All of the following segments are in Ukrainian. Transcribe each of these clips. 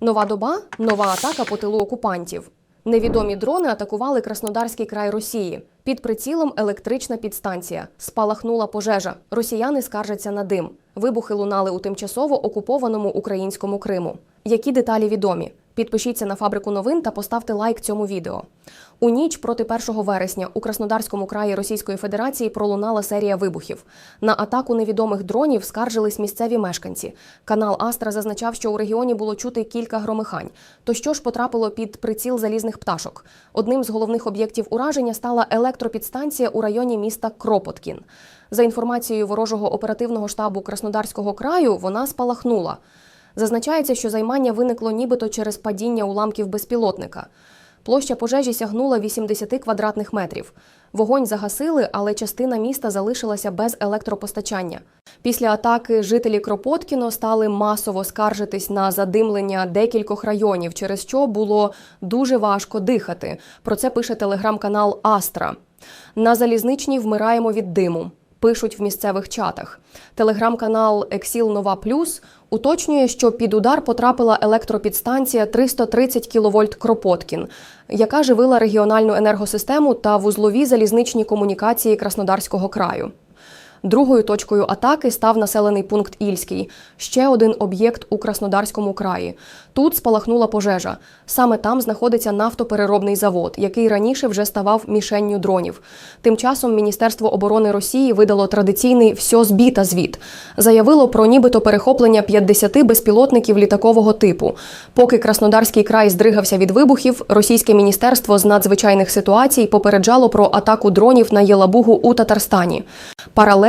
Нова доба нова атака по тилу окупантів. Невідомі дрони атакували Краснодарський край Росії. Під прицілом електрична підстанція. Спалахнула пожежа. Росіяни скаржаться на дим. Вибухи лунали у тимчасово окупованому українському Криму. Які деталі відомі? Підпишіться на фабрику новин та поставте лайк цьому відео. У ніч проти 1 вересня у Краснодарському краї Російської Федерації пролунала серія вибухів. На атаку невідомих дронів скаржились місцеві мешканці. Канал Астра зазначав, що у регіоні було чути кілька громихань. То що ж потрапило під приціл залізних пташок? Одним з головних об'єктів ураження стала електропідстанція у районі міста Кропоткін. За інформацією ворожого оперативного штабу Краснодарського краю, вона спалахнула. Зазначається, що займання виникло нібито через падіння уламків безпілотника. Площа пожежі сягнула 80 квадратних метрів. Вогонь загасили, але частина міста залишилася без електропостачання. Після атаки жителі Кропоткіно стали масово скаржитись на задимлення декількох районів, через що було дуже важко дихати. Про це пише телеграм-канал Астра. На залізничній вмираємо від диму. Пишуть в місцевих чатах. Телеграм-канал Ексіл Нова Плюс уточнює, що під удар потрапила електропідстанція 330 кВт Кропоткін, яка живила регіональну енергосистему та вузлові залізничні комунікації Краснодарського краю. Другою точкою атаки став населений пункт Ільський, ще один об'єкт у Краснодарському краї. Тут спалахнула пожежа. Саме там знаходиться нафтопереробний завод, який раніше вже ставав мішенню дронів. Тим часом Міністерство оборони Росії видало традиційний «всьо збіта» звіт. Заявило про нібито перехоплення 50 безпілотників літакового типу. Поки Краснодарський край здригався від вибухів, російське міністерство з надзвичайних ситуацій попереджало про атаку дронів на Єлабугу у Татарстані. Паралельно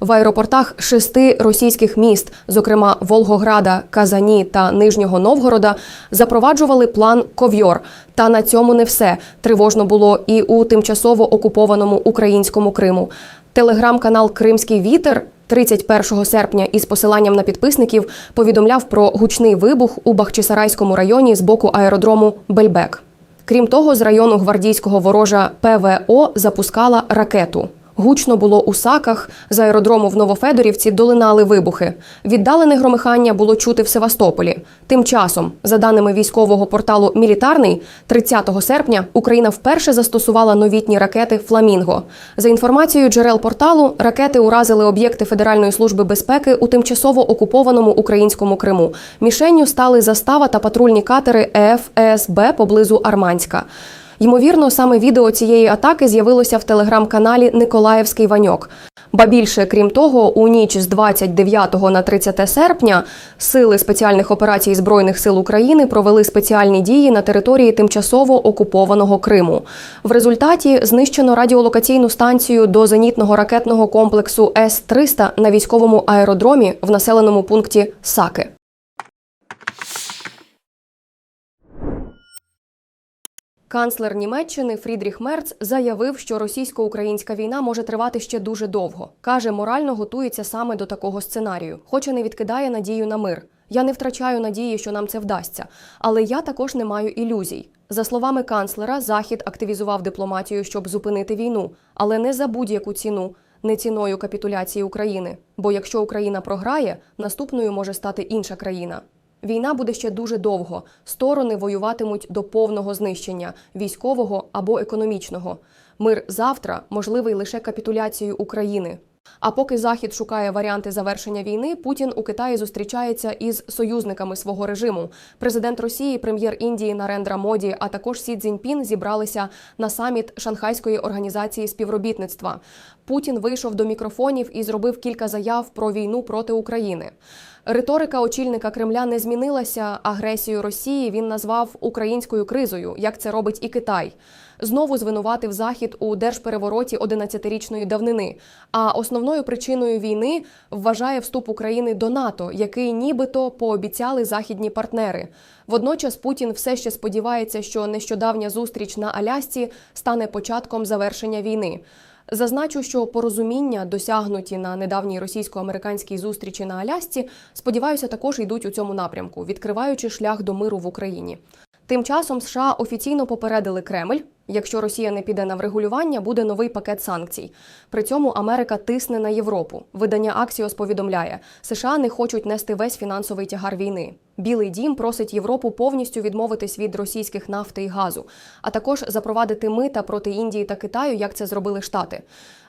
в аеропортах шести російських міст, зокрема Волгограда, Казані та Нижнього Новгорода, запроваджували план Ковйор. Та на цьому не все. Тривожно було і у тимчасово окупованому українському Криму. Телеграм-канал Кримський вітер. 31 серпня із посиланням на підписників повідомляв про гучний вибух у Бахчисарайському районі з боку аеродрому Бельбек. Крім того, з району гвардійського ворожа ПВО запускала ракету. Гучно було у саках. З аеродрому в Новофедорівці долинали вибухи. Віддалене громихання було чути в Севастополі. Тим часом, за даними військового порталу Мілітарний, 30 серпня Україна вперше застосувала новітні ракети Фламінго. За інформацією джерел порталу, ракети уразили об'єкти Федеральної служби безпеки у тимчасово окупованому українському Криму. Мішенню стали застава та патрульні катери ЕФСБ поблизу Арманська. Ймовірно, саме відео цієї атаки з'явилося в телеграм-каналі Николаївський Ваньок. Ба більше, крім того, у ніч з 29 на 30 серпня сили спеціальних операцій Збройних сил України провели спеціальні дії на території тимчасово окупованого Криму. В результаті знищено радіолокаційну станцію до зенітного ракетного комплексу С-300 на військовому аеродромі в населеному пункті Саки. Канцлер Німеччини Фрідріх Мерц заявив, що російсько-українська війна може тривати ще дуже довго. Каже, морально готується саме до такого сценарію, хоча не відкидає надію на мир. Я не втрачаю надії, що нам це вдасться, але я також не маю ілюзій. За словами канцлера, Захід активізував дипломатію, щоб зупинити війну, але не за будь-яку ціну, не ціною капітуляції України. Бо якщо Україна програє, наступною може стати інша країна. Війна буде ще дуже довго. Сторони воюватимуть до повного знищення військового або економічного. Мир завтра можливий лише капітуляцією України. А поки Захід шукає варіанти завершення війни, Путін у Китаї зустрічається із союзниками свого режиму. Президент Росії, прем'єр Індії Нарендра Моді, а також Сі Цзіньпін зібралися на саміт Шанхайської організації співробітництва. Путін вийшов до мікрофонів і зробив кілька заяв про війну проти України. Риторика очільника Кремля не змінилася. Агресію Росії він назвав українською кризою, як це робить і Китай. Знову звинуватив Захід у держперевороті 11-річної давнини. А основною причиною війни вважає вступ України до НАТО, який нібито пообіцяли західні партнери. Водночас Путін все ще сподівається, що нещодавня зустріч на Алясці стане початком завершення війни. Зазначу, що порозуміння, досягнуті на недавній російсько-американській зустрічі на Алясці, сподіваюся, також йдуть у цьому напрямку, відкриваючи шлях до миру в Україні. Тим часом США офіційно попередили Кремль, Якщо Росія не піде на врегулювання, буде новий пакет санкцій. При цьому Америка тисне на Європу. Видання Аксіос повідомляє, США не хочуть нести весь фінансовий тягар війни. Білий дім просить Європу повністю відмовитись від російських нафти і газу, а також запровадити мита проти Індії та Китаю, як це зробили Штати.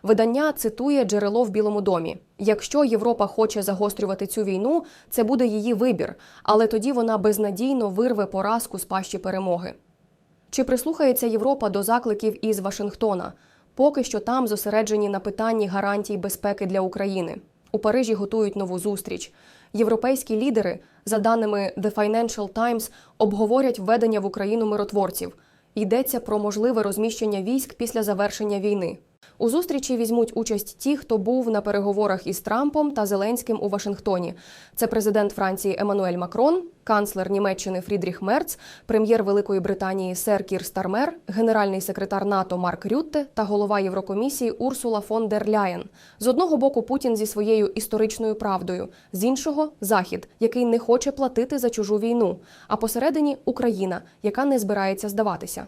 Видання цитує джерело в Білому домі: якщо Європа хоче загострювати цю війну, це буде її вибір, але тоді вона безнадійно вирве поразку з пащі перемоги. Чи прислухається Європа до закликів із Вашингтона? Поки що там зосереджені на питанні гарантій безпеки для України. У Парижі готують нову зустріч. Європейські лідери, за даними The Financial Times, обговорять введення в Україну миротворців. Йдеться про можливе розміщення військ після завершення війни. У зустрічі візьмуть участь ті, хто був на переговорах із Трампом та Зеленським у Вашингтоні. Це президент Франції Еммануель Макрон, канцлер Німеччини Фрідріх Мерц, прем'єр Великої Британії Сер Кір Стармер, генеральний секретар НАТО Марк Рютте та голова Єврокомісії Урсула фон дер Ляєн. З одного боку Путін зі своєю історичною правдою, з іншого Захід, який не хоче платити за чужу війну. А посередині Україна, яка не збирається здаватися.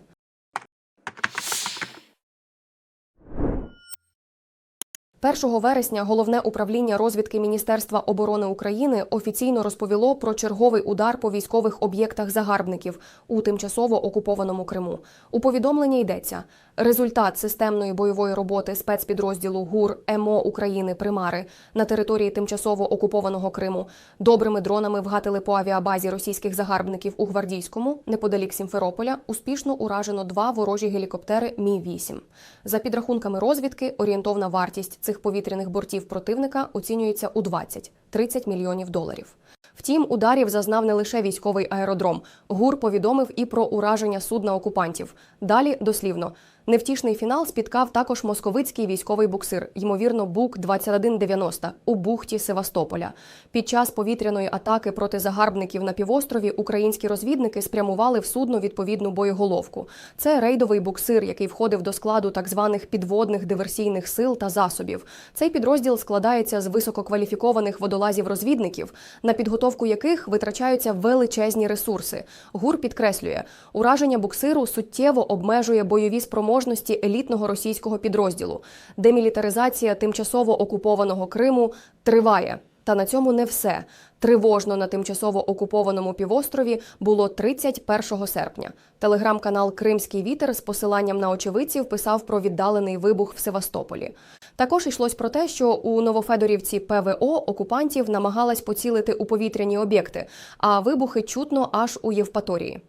1 вересня головне управління розвідки Міністерства оборони України офіційно розповіло про черговий удар по військових об'єктах загарбників у тимчасово окупованому Криму. У повідомленні йдеться: результат системної бойової роботи спецпідрозділу ГУР МО України Примари на території тимчасово окупованого Криму. Добрими дронами вгатили по авіабазі російських загарбників у Гвардійському, неподалік Сімферополя, успішно уражено два ворожі гелікоптери Мі 8 За підрахунками розвідки, орієнтовна вартість цих повітряних бортів противника оцінюється у 20-30 мільйонів доларів. Втім, ударів зазнав не лише військовий аеродром. ГУР повідомив і про ураження судна окупантів. Далі дослівно. Невтішний фінал спіткав також московицький військовий буксир, ймовірно, Бук 2190 у бухті Севастополя. Під час повітряної атаки проти загарбників на півострові українські розвідники спрямували в судно відповідну боєголовку. Це рейдовий буксир, який входив до складу так званих підводних диверсійних сил та засобів. Цей підрозділ складається з висококваліфікованих водолазів-розвідників, на підготовку яких витрачаються величезні ресурси. ГУР підкреслює, ураження буксиру суттєво обмежує бойові спроможності елітного російського підрозділу. Демілітаризація тимчасово окупованого Криму триває. Та на цьому не все. Тривожно на тимчасово окупованому півострові було 31 серпня. Телеграм-канал Кримський вітер з посиланням на очевидців писав про віддалений вибух в Севастополі. Також йшлось про те, що у Новофедорівці ПВО окупантів намагалась поцілити у повітряні об'єкти, а вибухи чутно аж у Євпаторії.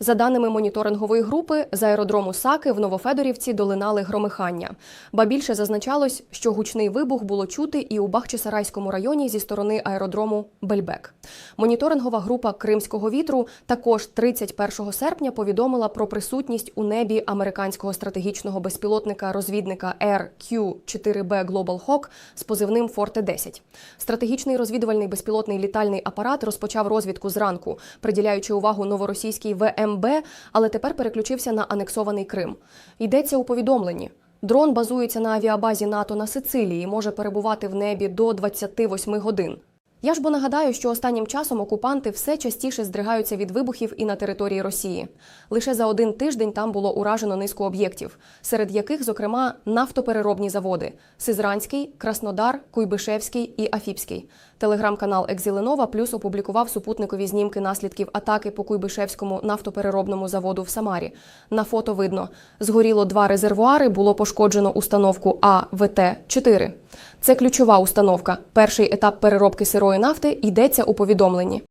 За даними моніторингової групи, з аеродрому Саки в Новофедорівці долинали громихання. Ба більше зазначалось, що гучний вибух було чути і у Бахчисарайському районі зі сторони аеродрому Бельбек. Моніторингова група Кримського вітру також 31 серпня повідомила про присутність у небі американського стратегічного безпілотника розвідника RQ-4B Global Hawk з позивним Форте 10 Стратегічний розвідувальний безпілотний літальний апарат розпочав розвідку зранку, приділяючи увагу новоросійській ВМБ, але тепер переключився на анексований Крим. Йдеться у повідомленні. Дрон базується на авіабазі НАТО на Сицилії, може перебувати в небі до 28 годин. Я ж бо нагадаю, що останнім часом окупанти все частіше здригаються від вибухів і на території Росії. Лише за один тиждень там було уражено низку об'єктів, серед яких, зокрема, нафтопереробні заводи: Сизранський, Краснодар, Куйбишевський і Афіпський. Телеграм-канал Екзіленова плюс опублікував супутникові знімки наслідків атаки по Куйбишевському нафтопереробному заводу в Самарі. На фото видно: згоріло два резервуари, було пошкоджено установку АВТ-4. Це ключова установка. Перший етап переробки сирої нафти йдеться у повідомленні.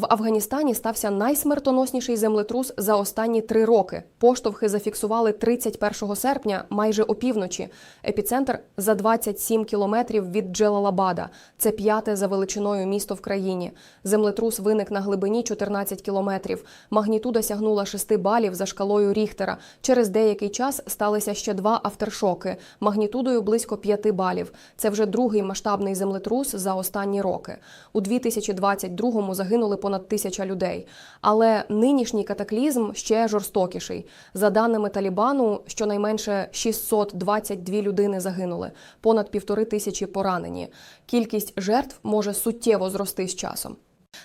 В Афганістані стався найсмертоносніший землетрус за останні три роки. Поштовхи зафіксували 31 серпня, майже опівночі. Епіцентр за 27 кілометрів від Джелалабада. Це п'яте за величиною місто в країні. Землетрус виник на глибині 14 кілометрів. Магнітуда сягнула 6 балів за шкалою Ріхтера. Через деякий час сталися ще два автершоки магнітудою близько 5 балів. Це вже другий масштабний землетрус за останні роки. У 2022-му загинули понад тисяча людей. Але нинішній катаклізм ще жорстокіший. За даними Талібану, щонайменше 622 людини загинули, понад півтори тисячі поранені. Кількість жертв може суттєво зрости з часом.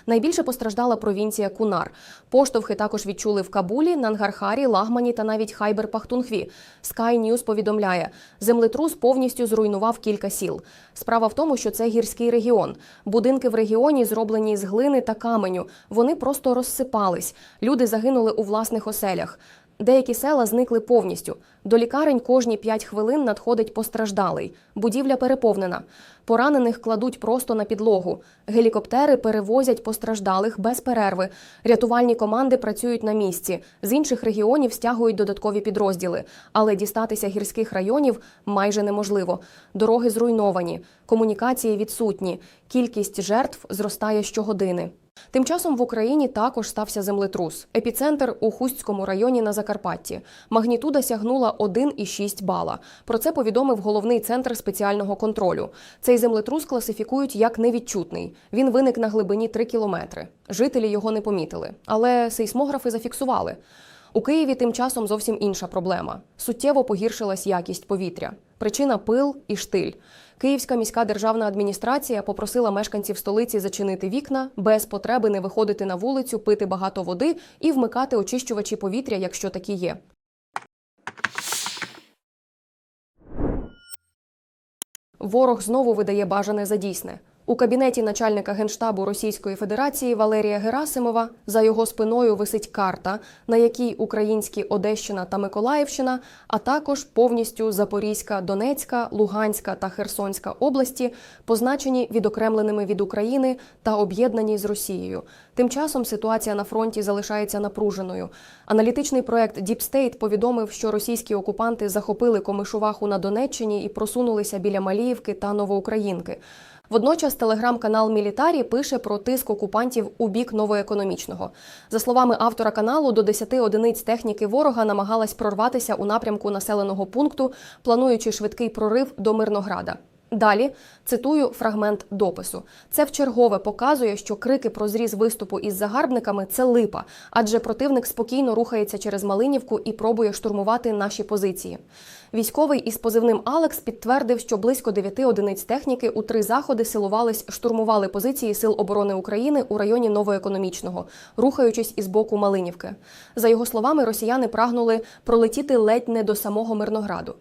Найбільше постраждала провінція Кунар. Поштовхи також відчули в Кабулі, Нангархарі, Лагмані та навіть Хайбер-Пахтунхві. Sky News повідомляє, землетрус повністю зруйнував кілька сіл. Справа в тому, що це гірський регіон. Будинки в регіоні зроблені з глини та каменю. Вони просто розсипались. Люди загинули у власних оселях. Деякі села зникли повністю. До лікарень кожні 5 хвилин надходить постраждалий. Будівля переповнена. Поранених кладуть просто на підлогу. Гелікоптери перевозять постраждалих без перерви. Рятувальні команди працюють на місці. З інших регіонів стягують додаткові підрозділи. Але дістатися гірських районів майже неможливо. Дороги зруйновані, комунікації відсутні. Кількість жертв зростає щогодини. Тим часом в Україні також стався землетрус. Епіцентр у Хустському районі на Закарпатті. Магнітуда сягнула 1,6 бала. Про це повідомив головний центр спеціального контролю. Цей землетрус класифікують як невідчутний. Він виник на глибині 3 кілометри. Жителі його не помітили, але сейсмографи зафіксували. У Києві тим часом зовсім інша проблема. Суттєво погіршилась якість повітря. Причина пил і штиль. Київська міська державна адміністрація попросила мешканців столиці зачинити вікна, без потреби не виходити на вулицю, пити багато води і вмикати очищувачі повітря, якщо такі є. Ворог знову видає бажане за дійсне. У кабінеті начальника генштабу Російської Федерації Валерія Герасимова за його спиною висить карта, на якій українські Одещина та Миколаївщина, а також повністю Запорізька, Донецька, Луганська та Херсонська області позначені відокремленими від України та об'єднані з Росією. Тим часом ситуація на фронті залишається напруженою. Аналітичний проект Deep State повідомив, що російські окупанти захопили Комишуваху на Донеччині і просунулися біля Маліївки та Новоукраїнки. Водночас телеграм-канал Мілітарі пише про тиск окупантів у бік новоекономічного. За словами автора каналу, до 10 одиниць техніки ворога намагалась прорватися у напрямку населеного пункту, плануючи швидкий прорив до Мирнограда. Далі цитую фрагмент допису. Це вчергове показує, що крики про зріз виступу із загарбниками це липа, адже противник спокійно рухається через Малинівку і пробує штурмувати наші позиції. Військовий із позивним Алекс підтвердив, що близько 9 одиниць техніки у три заходи силувались, штурмували позиції Сил оборони України у районі Новоекономічного, рухаючись із боку Малинівки. За його словами, росіяни прагнули пролетіти ледь не до самого Мирнограду.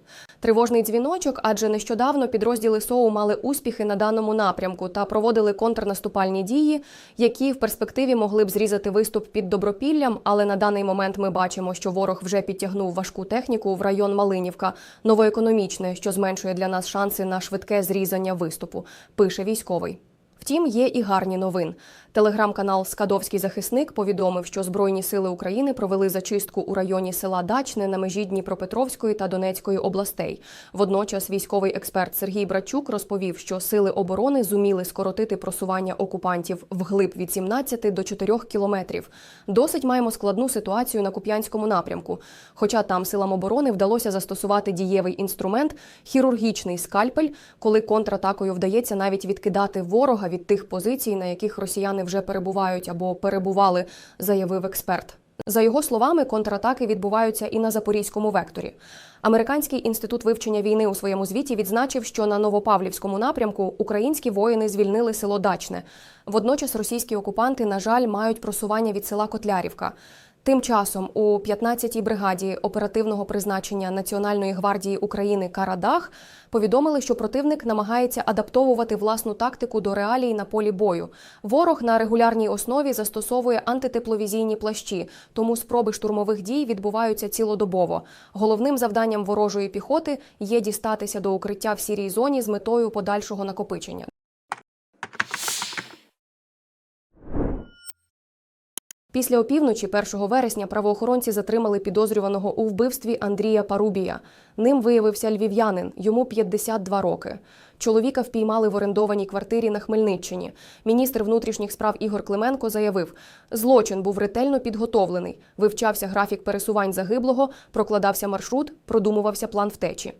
Тривожний дзвіночок, адже нещодавно підрозділи СОУ мали успіхи на даному напрямку та проводили контрнаступальні дії, які в перспективі могли б зрізати виступ під добропіллям. Але на даний момент ми бачимо, що ворог вже підтягнув важку техніку в район Малинівка, новоекономічне, що зменшує для нас шанси на швидке зрізання виступу. Пише військовий. Втім, є і гарні новин. Телеграм-канал Скадовський захисник повідомив, що Збройні сили України провели зачистку у районі села Дачне на межі Дніпропетровської та Донецької областей. Водночас військовий експерт Сергій Брачук розповів, що сили оборони зуміли скоротити просування окупантів вглиб від 17 до 4 кілометрів. Досить маємо складну ситуацію на Куп'янському напрямку. Хоча там силам оборони вдалося застосувати дієвий інструмент хірургічний скальпель, коли контратакою вдається навіть відкидати ворога від тих позицій, на яких росіяни вже перебувають або перебували, заявив експерт. За його словами, контратаки відбуваються і на запорізькому векторі. Американський інститут вивчення війни у своєму звіті відзначив, що на Новопавлівському напрямку українські воїни звільнили село Дачне. Водночас російські окупанти, на жаль, мають просування від села Котлярівка. Тим часом у 15-й бригаді оперативного призначення Національної гвардії України Карадах повідомили, що противник намагається адаптовувати власну тактику до реалій на полі бою. Ворог на регулярній основі застосовує антитепловізійні плащі, тому спроби штурмових дій відбуваються цілодобово. Головним завданням ворожої піхоти є дістатися до укриття в сірій зоні з метою подальшого накопичення. Після опівночі 1 вересня правоохоронці затримали підозрюваного у вбивстві Андрія Парубія. Ним виявився львів'янин, йому 52 роки. Чоловіка впіймали в орендованій квартирі на Хмельниччині. Міністр внутрішніх справ Ігор Клименко заявив, злочин був ретельно підготовлений, вивчався графік пересувань загиблого, прокладався маршрут, продумувався план втечі.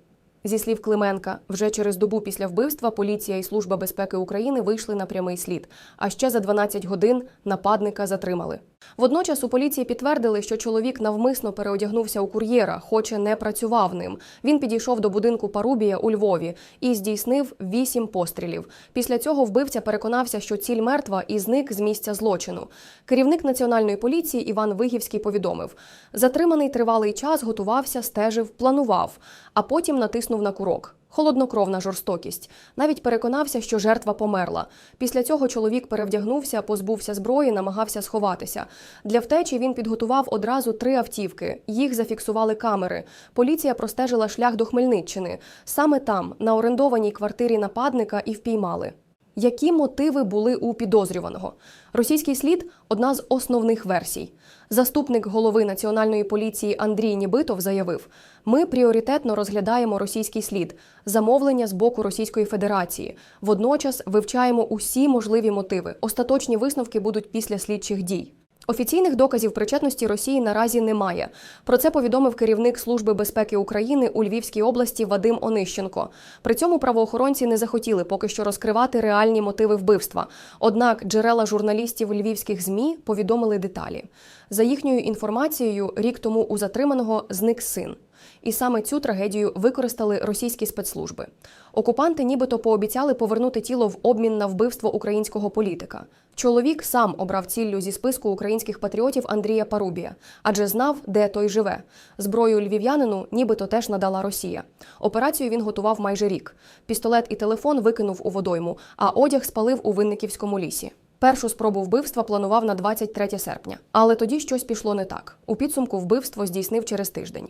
Зі слів Клименка, вже через добу після вбивства поліція і служба безпеки України вийшли на прямий слід. А ще за 12 годин нападника затримали. Водночас у поліції підтвердили, що чоловік навмисно переодягнувся у кур'єра, хоче не працював ним. Він підійшов до будинку Парубія у Львові і здійснив вісім пострілів. Після цього вбивця переконався, що ціль мертва і зник з місця злочину. Керівник національної поліції Іван Вигівський повідомив: затриманий тривалий час готувався, стежив, планував, а потім натиснув на курок. Холоднокровна жорстокість. Навіть переконався, що жертва померла. Після цього чоловік перевдягнувся, позбувся зброї, намагався сховатися. Для втечі він підготував одразу три автівки. Їх зафіксували камери. Поліція простежила шлях до Хмельниччини. Саме там, на орендованій квартирі нападника, і впіймали. Які мотиви були у підозрюваного? Російський слід одна з основних версій. Заступник голови національної поліції Андрій Нібитов заявив: ми пріоритетно розглядаємо російський слід, замовлення з боку Російської Федерації. Водночас вивчаємо усі можливі мотиви. Остаточні висновки будуть після слідчих дій. Офіційних доказів причетності Росії наразі немає. Про це повідомив керівник Служби безпеки України у Львівській області Вадим Онищенко. При цьому правоохоронці не захотіли поки що розкривати реальні мотиви вбивства. Однак джерела журналістів львівських змі повідомили деталі. За їхньою інформацією, рік тому у затриманого зник син. І саме цю трагедію використали російські спецслужби. Окупанти нібито пообіцяли повернути тіло в обмін на вбивство українського політика. Чоловік сам обрав ціллю зі списку українських патріотів Андрія Парубія, адже знав, де той живе. Зброю львів'янину нібито теж надала Росія. Операцію він готував майже рік. Пістолет і телефон викинув у водойму, а одяг спалив у Винниківському лісі. Першу спробу вбивства планував на 23 серпня, але тоді щось пішло не так. У підсумку вбивство здійснив через тиждень.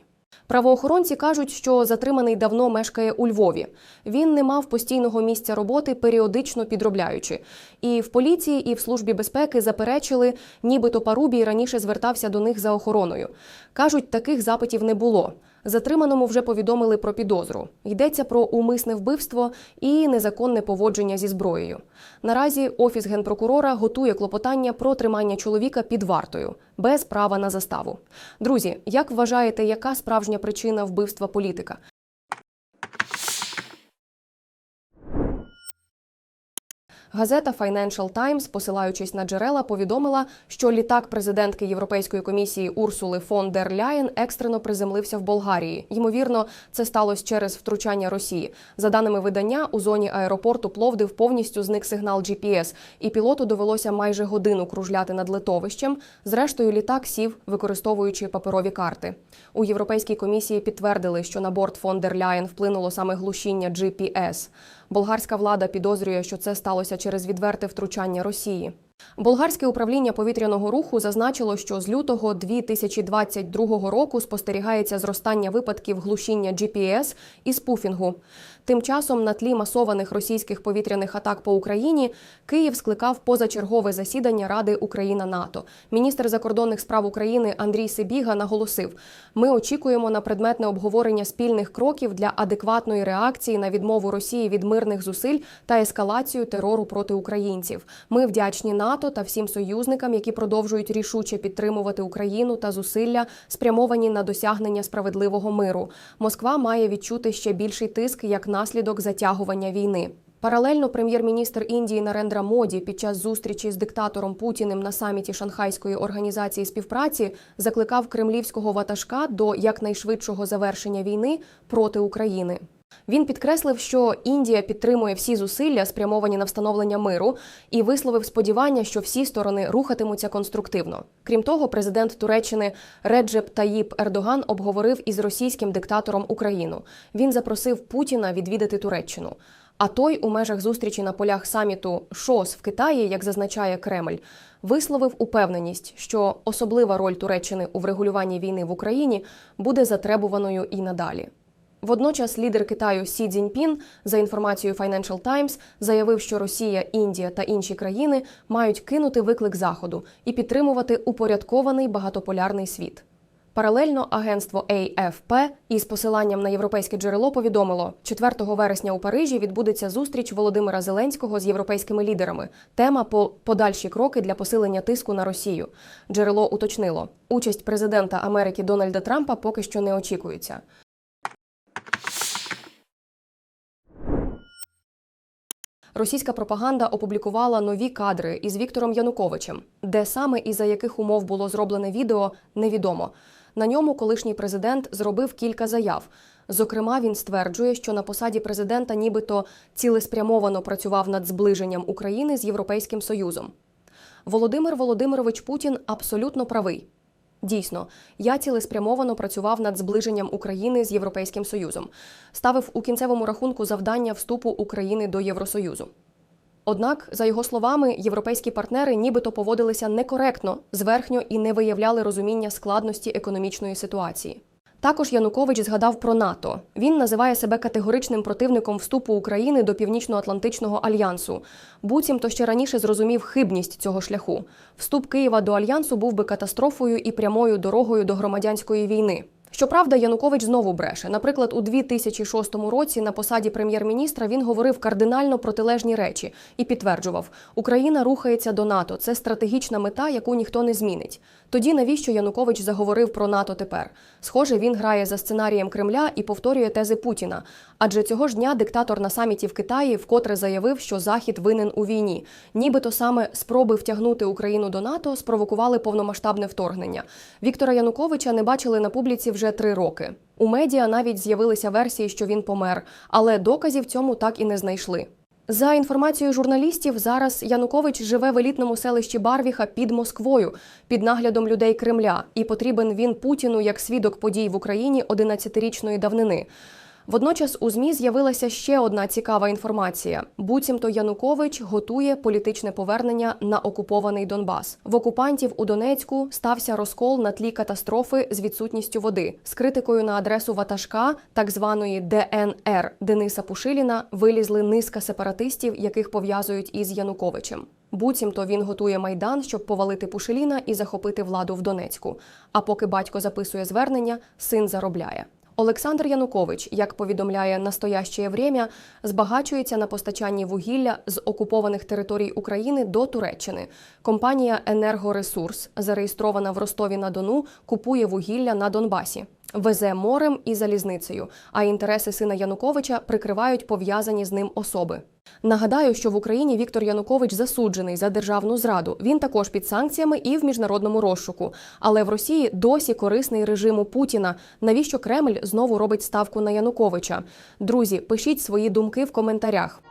Правоохоронці кажуть, що затриманий давно мешкає у Львові. Він не мав постійного місця роботи, періодично підробляючи. І в поліції, і в службі безпеки заперечили, нібито Парубій раніше звертався до них за охороною. Кажуть, таких запитів не було. Затриманому вже повідомили про підозру. Йдеться про умисне вбивство і незаконне поводження зі зброєю. Наразі офіс генпрокурора готує клопотання про тримання чоловіка під вартою без права на заставу. Друзі, як вважаєте, яка справжня причина вбивства політика? Газета Financial Times, посилаючись на джерела, повідомила, що літак президентки Європейської комісії Урсули фон дер Ляєн екстрено приземлився в Болгарії. Ймовірно, це сталося через втручання Росії. За даними видання, у зоні аеропорту Пловдив повністю зник сигнал GPS, і пілоту довелося майже годину кружляти над литовищем. Зрештою, літак сів, використовуючи паперові карти. У Європейській комісії підтвердили, що на борт фон дер Ляєн вплинуло саме глушіння GPS. Болгарська влада підозрює, що це сталося через відверте втручання Росії. Болгарське управління повітряного руху зазначило, що з лютого 2022 року спостерігається зростання випадків глушіння GPS і спуфінгу. Тим часом, на тлі масованих російських повітряних атак по Україні, Київ скликав позачергове засідання Ради Україна НАТО. Міністр закордонних справ України Андрій Сибіга наголосив: ми очікуємо на предметне обговорення спільних кроків для адекватної реакції на відмову Росії від мирних зусиль та ескалацію терору проти українців. Ми вдячні НАТО та всім союзникам, які продовжують рішуче підтримувати Україну та зусилля, спрямовані на досягнення справедливого миру. Москва має відчути ще більший тиск як наслідок затягування війни. Паралельно прем'єр-міністр Індії Нарендра Моді під час зустрічі з диктатором Путіним на саміті Шанхайської організації співпраці закликав кремлівського ватажка до якнайшвидшого завершення війни проти України. Він підкреслив, що Індія підтримує всі зусилля, спрямовані на встановлення миру, і висловив сподівання, що всі сторони рухатимуться конструктивно. Крім того, президент Туреччини Реджеп Таїп Ердоган обговорив із російським диктатором Україну. Він запросив Путіна відвідати Туреччину. А той у межах зустрічі на полях саміту ШОС в Китаї, як зазначає Кремль, висловив упевненість, що особлива роль Туреччини у врегулюванні війни в Україні буде затребуваною і надалі. Водночас лідер Китаю Сі Цзіньпін, за інформацією Financial Times, заявив, що Росія, Індія та інші країни мають кинути виклик заходу і підтримувати упорядкований багатополярний світ. Паралельно агентство AFP із посиланням на європейське джерело повідомило, 4 вересня у Парижі відбудеться зустріч Володимира Зеленського з європейськими лідерами. Тема по подальші кроки для посилення тиску на Росію. Джерело уточнило, участь президента Америки Дональда Трампа поки що не очікується. Російська пропаганда опублікувала нові кадри із Віктором Януковичем, де саме і за яких умов було зроблене відео, невідомо. На ньому колишній президент зробив кілька заяв. Зокрема, він стверджує, що на посаді президента нібито цілеспрямовано працював над зближенням України з Європейським Союзом. Володимир Володимирович Путін абсолютно правий. Дійсно, я цілеспрямовано працював над зближенням України з Європейським Союзом, ставив у кінцевому рахунку завдання вступу України до Євросоюзу. Однак, за його словами, європейські партнери нібито поводилися некоректно, зверхньо і не виявляли розуміння складності економічної ситуації. Також Янукович згадав про НАТО. Він називає себе категоричним противником вступу України до Північно-Атлантичного альянсу. Буцімто ще раніше зрозумів хибність цього шляху. Вступ Києва до альянсу був би катастрофою і прямою дорогою до громадянської війни. Щоправда, Янукович знову бреше. Наприклад, у 2006 році на посаді прем'єр-міністра він говорив кардинально протилежні речі і підтверджував, Україна рухається до НАТО. Це стратегічна мета, яку ніхто не змінить. Тоді навіщо Янукович заговорив про НАТО тепер? Схоже, він грає за сценарієм Кремля і повторює тези Путіна. Адже цього ж дня диктатор на саміті в Китаї вкотре заявив, що Захід винен у війні. Нібито саме спроби втягнути Україну до НАТО спровокували повномасштабне вторгнення. Віктора Януковича не бачили на публіці вже три роки. У медіа навіть з'явилися версії, що він помер, але доказів цьому так і не знайшли. За інформацією журналістів, зараз Янукович живе в елітному селищі Барвіха під Москвою під наглядом людей Кремля, і потрібен він Путіну як свідок подій в Україні 11-річної давнини. Водночас у змі з'явилася ще одна цікава інформація: буцімто Янукович готує політичне повернення на окупований Донбас. В окупантів у Донецьку стався розкол на тлі катастрофи з відсутністю води. З критикою на адресу ватажка, так званої ДНР Дениса Пушиліна, вилізли низка сепаратистів, яких пов'язують із Януковичем. Буцімто він готує майдан, щоб повалити Пушиліна і захопити владу в Донецьку. А поки батько записує звернення, син заробляє. Олександр Янукович, як повідомляє настояще время, збагачується на постачанні вугілля з окупованих територій України до Туреччини. Компанія Енергоресурс, зареєстрована в Ростові на Дону, купує вугілля на Донбасі. Везе морем і залізницею, а інтереси сина Януковича прикривають пов'язані з ним особи. Нагадаю, що в Україні Віктор Янукович засуджений за державну зраду. Він також під санкціями і в міжнародному розшуку. Але в Росії досі корисний режиму Путіна. Навіщо Кремль знову робить ставку на Януковича? Друзі, пишіть свої думки в коментарях.